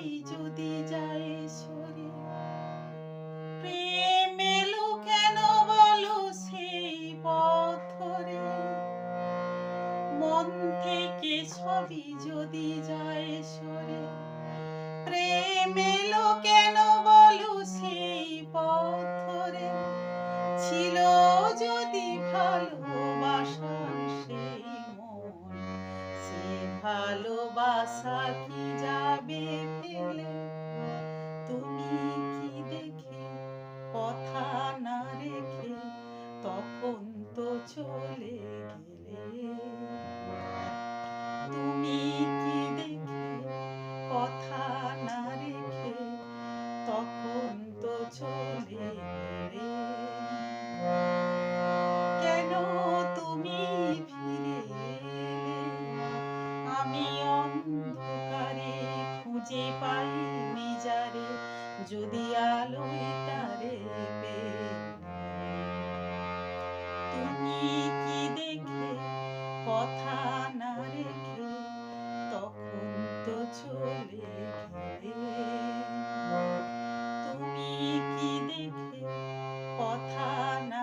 সবই যদি যায় সরে প্রেম এলো কেন বলো সেই পথরে মন থেকে যদি যায় সরে প্রেম এলো কেন বলো সেই পথরে ছিল যদি ভালোবাসার ভালোবাসা কি যাবে ফেলে? তুমি কি দেখে কথা না রেখে তখন তো চলে গেলে? তুমি কি দেখে কথা না রেখে তখন তো চলে গেলে? কেন তুমি ফিরে আমি অন্ধকারে খুঁজে পাইনি যারে যদি আলোয় তারে তুমি কি দেখে কথা না রেখে তখন তো চলে তুমি কি দেখে কথা না